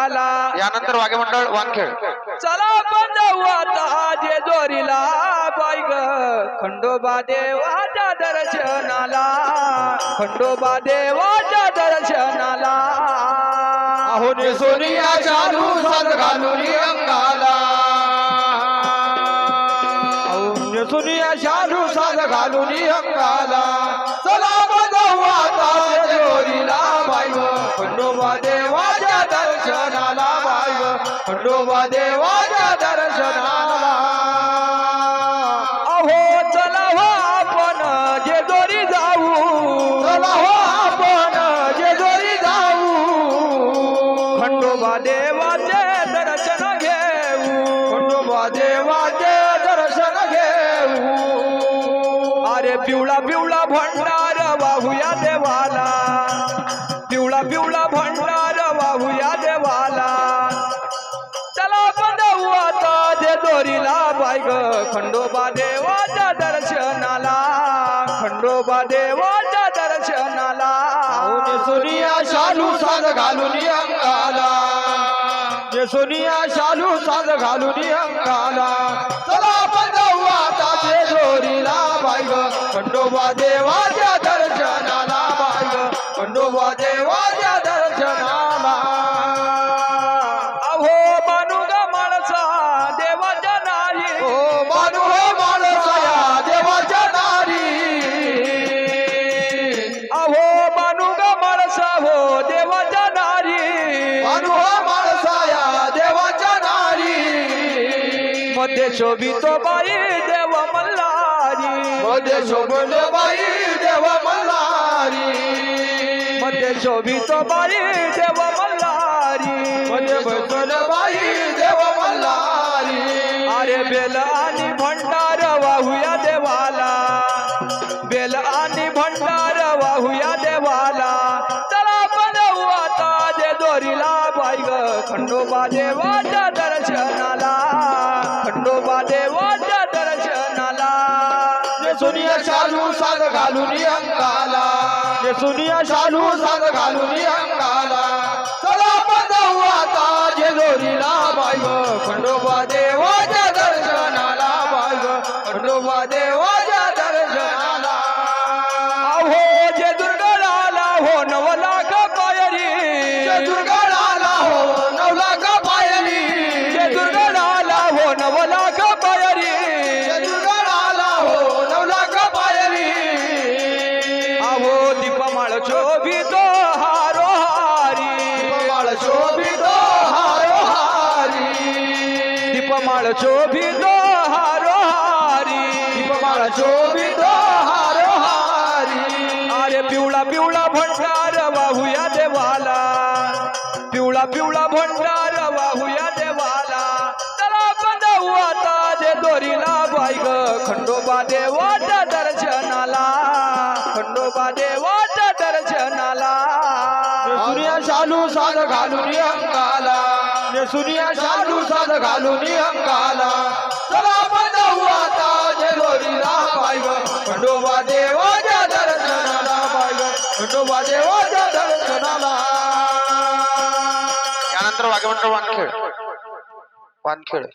अंगाला यानंतर वाघेमंडळ वानखेड. चला आपण जाऊ आता जेजोरीला बाई ग. खंडोबा देवाच्या दर्शनाला. खंडोबा देवाच्या दर्शनाला. अहो सोनिया चालू साज घालून अंगाला. सुनिया शालू साज घालून अंगाला. चला बजाऊ आता जेजोरीला बाई ग. खंडोबा देवाच्या. खंडोबा देवाच्या दर्शनाला. अहो चला हो आपण जेजोरी जाऊ. चला हो आपण जेजोरी जाऊ. खंडोबा देवाचे दर्शन घेऊ. खंडोबा देवाचे दर्शन घेऊ. अरे पिवळा पिवळा भंडार वाहूया देवाला. पिवळा पिवळा भंडार वाहूया जे दोरीला ग. खंडोबा देवाच्या दर्शनाला. खंडोबा देवाच्या दर्शनाला. सुनिया शालू साज घालून अंगाला. जे सुनिया शालू साज घालून अंगाला. चला आपण जाऊ आता जेजोरीला बाई ग. खंडोबा देवाच्या दर्शनाला बाई ग. खंडोबा देवाच्या दर्शनाला. मध्ये शोभितो बाई देव मल्हारी. मध्ये शोभन बाई देव मल्हारी. मध्ये शोभितो बाई देव मल्हारी. मध्ये बसन बाई देव मल्हारी. अरे बेल आणि भंडार वाहूया देवाला. बेल आणि भंडार वाहूया देवाला. चला जाऊ आता जे दोरीला बाई ग. खंडोबा देवाच्या दर्शनाला खंडोबा देवाच्या दर्शनाला. जे सोनिया शालू साग घालून अंगाला सोनिया शालू साग घालून अंगाला चला आपण जाऊ आता जेजोरीला बाई ग खंडोबा हो नव लाख पायरी. दुर्गाला हो नवला का पायरी. अहो दीपमाळ शोभितो हारो हारी बाळ शोभितो हारो हारी दीपमाळ शोभितो हारो हारी दीपमाळ शोभितो हारो हारी अरे पिवळा पिवळा भंडार वाहूया देवाला. पिवळा पिवळा भंडार वाहूया खंडोबा देवाच्या दर्शनाला. खंडोबा देवाच्या दर्शनाला. सुनिया शालू साध घालून अंगाला जे सुनिया शालू साध घालून अंगाला चला आपण जाऊ आता जे दोरीला बाई ग खंडोबा देवाच्या दर्शनाला ग खंडोबा देवाच्या दर्शनाला. यानंतर वाघेमंडळ वानखेड. वानखेड.